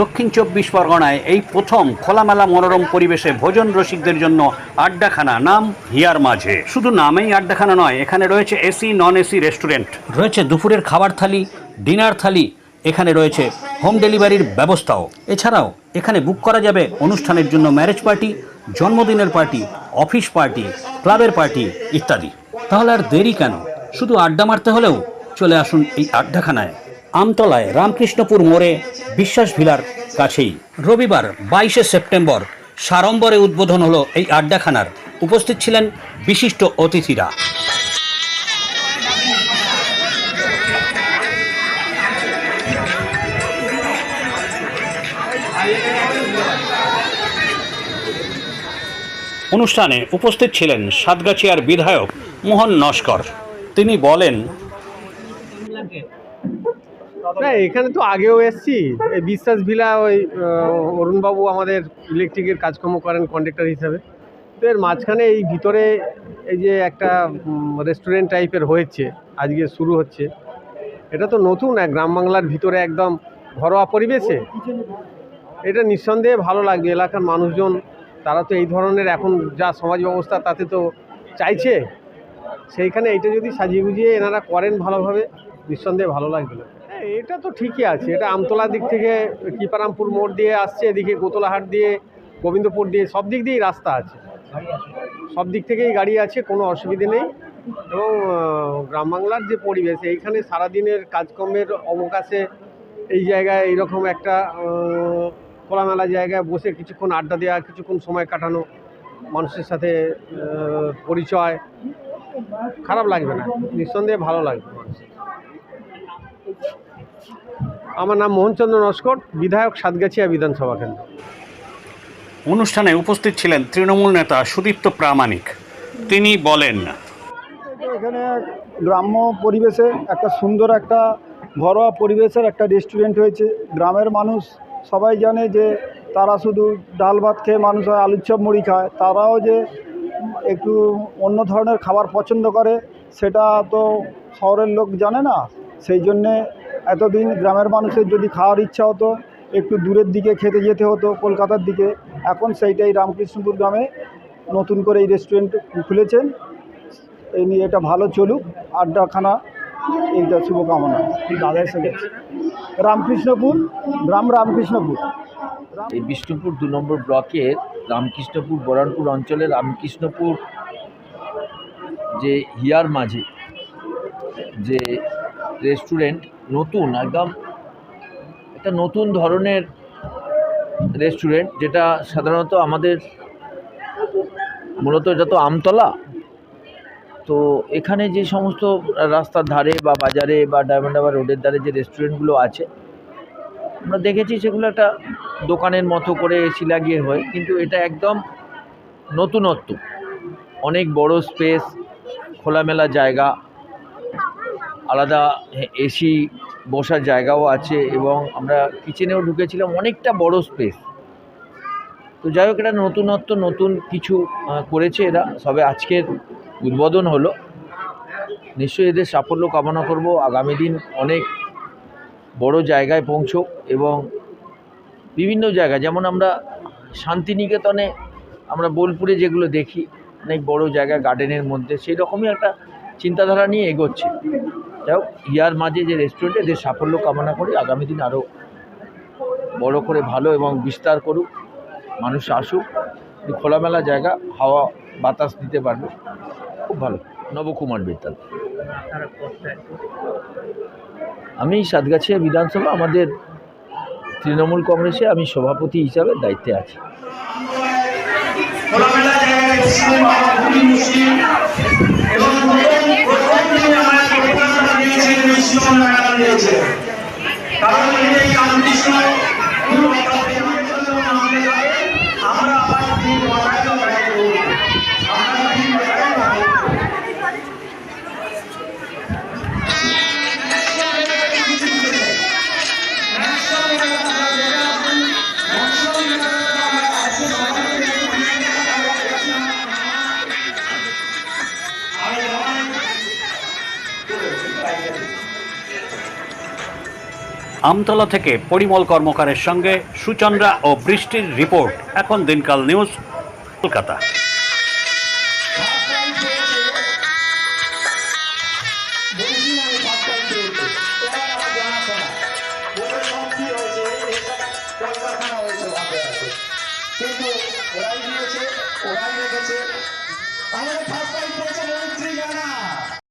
দক্ষিণ চব্বিশ পরগনায় এই প্রথম খোলামেলা মনোরম পরিবেশে ভোজন রসিকদের জন্য আড্ডাখানা, নাম হিয়ার মাঝে। শুধু নামেই আড্ডাখানা নয়, এখানে রয়েছে এসি নন এসি রেস্টুরেন্ট। রয়েছে দুপুরের খাবার থালি, ডিনার থালি, এখানে রয়েছে হোম ডেলিভারির ব্যবস্থাও। এছাড়াও এখানে বুক করা যাবে অনুষ্ঠানের জন্য ম্যারেজ পার্টি, জন্মদিনের পার্টি, অফিস পার্টি, ক্লাবের পার্টি ইত্যাদি। তাহলে আর দেরি কেন? শুধু আড্ডা মারতে হলেও চলে আসুন এই আড্ডাখানায়। আমতলায় রামকৃষ্ণপুর মোড়ে বিশ্বাস ভিলার কাছেই। রবিবার বাইশে সেপ্টেম্বর সাড়ম্বরে উদ্বোধন হলো এই আড্ডাখানার। উপস্থিত ছিলেন বিশিষ্ট অতিথিরা। অনুষ্ঠানে উপস্থিত ছিলেন সাতগাছিয়ার বিধায়ক মোহন নস্কর। তিনি বলেন না, এখানে তো আগেও এসছি। এই বিশ্বাস ভিলা ওই অরুণবাবু আমাদের ইলেকট্রিকের কাজকর্ম করেন কন্ডাক্টর হিসাবে। তো এর মাঝখানে এই ভিতরে এই যে একটা রেস্টুরেন্ট টাইপের হয়েছে, আজকে শুরু হচ্ছে। এটা তো নতুন এক গ্রাম বাংলার ভিতরে একদম ঘরোয়া পরিবেশে। এটা নিঃসন্দেহে ভালো লাগবে, এলাকার মানুষজন, তারা তো এই ধরনের এখন যা সমাজ ব্যবস্থা তাতে তো চাইছে। সেইখানে এটা যদি সাজিয়ে গুজিয়ে এনারা করেন ভালোভাবে, নিঃসন্দেহে ভালো লাগবে না। এটা তো ঠিকই আছে। এটা আমতলা দিক থেকে কিপারামপুর মোড় দিয়ে আসছে, এদিকে গোতলাহাট দিয়ে গোবিন্দপুর দিয়ে সব দিক দিয়েই রাস্তা আছে। সব দিক থেকেই গাড়ি আছে, কোনো অসুবিধে নেই। এবং গ্রাম বাংলার যে পরিবেশ, এইখানে সারাদিনের কাজকর্মের অবকাশে এই জায়গায় এইরকম একটা খোলামেলা জায়গায় বসে কিছুক্ষণ আড্ডা দেওয়া, কিছুক্ষণ সময় কাটানো, মানুষের সাথে পরিচয়, খারাপ লাগবে না। নিঃসন্দেহে ভালো লাগবে মানুষের আমার নাম মোহনচন্দ্র নস্কর বিধায়ক সাতগাছিয়া বিধানসভা কেন্দ্র। অনুষ্ঠানে উপস্থিত ছিলেন তৃণমূল নেতা সুদীপ্ত প্রামাণিক। তিনি বলেন এখানে গ্রাম্য পরিবেশে একটা সুন্দর একটা ঘরোয়া পরিবেশের একটা রেস্টুরেন্ট হয়েছে। গ্রামের মানুষ সবাই জানে যে তারা শুধু ডাল ভাত খেয়ে মানুষ হয় আলুর চপ মুড়ি খায়। তারাও যে একটু অন্য ধরনের খাবার পছন্দ করে সেটা তো শহরের লোক জানে না। সেই জন্যে এতদিন গ্রামের মানুষের যদি খাওয়ার ইচ্ছা হতো একটু দূরের দিকে খেতে যেতে হতো কলকাতার দিকে এখন সেইটাই রামকৃষ্ণপুর গ্রামে নতুন করে এই রেস্টুরেন্ট খুলেছেন। এই নিয়ে এটা ভালো চলুক। আড্ডাখানা এইটা শুভকামনা। দাদা এসে গেছে। রামকৃষ্ণপুর গ্রাম রামকৃষ্ণপুর। এই বিষ্ণুপুর দু নম্বর ব্লকের রামকৃষ্ণপুর বরানপুর অঞ্চলের রামকৃষ্ণপুর যে হিয়ার মাঝে যে রেস্টুরেন্ট নতুন, একদম একটা নতুন ধরনের রেস্টুরেন্ট, যেটা সাধারণত আমাদের মূলত এটা তো আমতলা। তো এখানে যে সমস্ত রাস্তার ধারে বা বাজারে বা ডায়মন্ড হারবার রোডের ধারে যে রেস্টুরেন্টগুলো আছে, আমরা দেখেছি সেগুলো একটা দোকানের মতো করে এসি লাগিয়ে হয়, কিন্তু এটা একদম নতুনত্ব। অনেক বড় স্পেস, খোলামেলা জায়গা আলাদা এসি বসার জায়গাও আছে এবং আমরা কিচেনেও ঢুকেছিলাম অনেকটা বড় স্পেস তো যাই হোক, এটা নতুনত্ব, নতুন কিছু করেছে এরা। সবে আজকের উদ্বোধন হলো। নিশ্চয়ই এদের সাফল্য কামনা করব। আগামী দিন অনেক বড় জায়গায় পৌঁছোক এবং বিভিন্ন জায়গায়, যেমন আমরা শান্তিনিকেতনে, আমরা বোলপুরে যেগুলো দেখি, অনেক বড় জায়গা গার্ডেনের মধ্যে সেই রকমই একটা চিন্তাধারা নিয়ে এগোচ্ছে। যাই হোক, ইয়ার মাঝে যে রেস্টুরেন্টে এদের সাফল্য কামনা করি, আগামী দিন আরও বড় করে ভালো এবং বিস্তার করুক, মানুষ আসুক খোলামেলা জায়গা, হাওয়া, বাতাস দিতে পারবে, খুব ভালো। নবকুমার বিদ্যালয়। আমি সাতগাছিয়া বিধানসভা, আমাদের তৃণমূল কংগ্রেসে আমি সভাপতি হিসাবে দায়িত্বে আছি। আমতলা থেকে পরিমল কর্মকারের সঙ্গে সুচন্দ্রা ও বৃষ্টির রিপোর্ট। এখন দিনকাল নিউজ কলকাতা।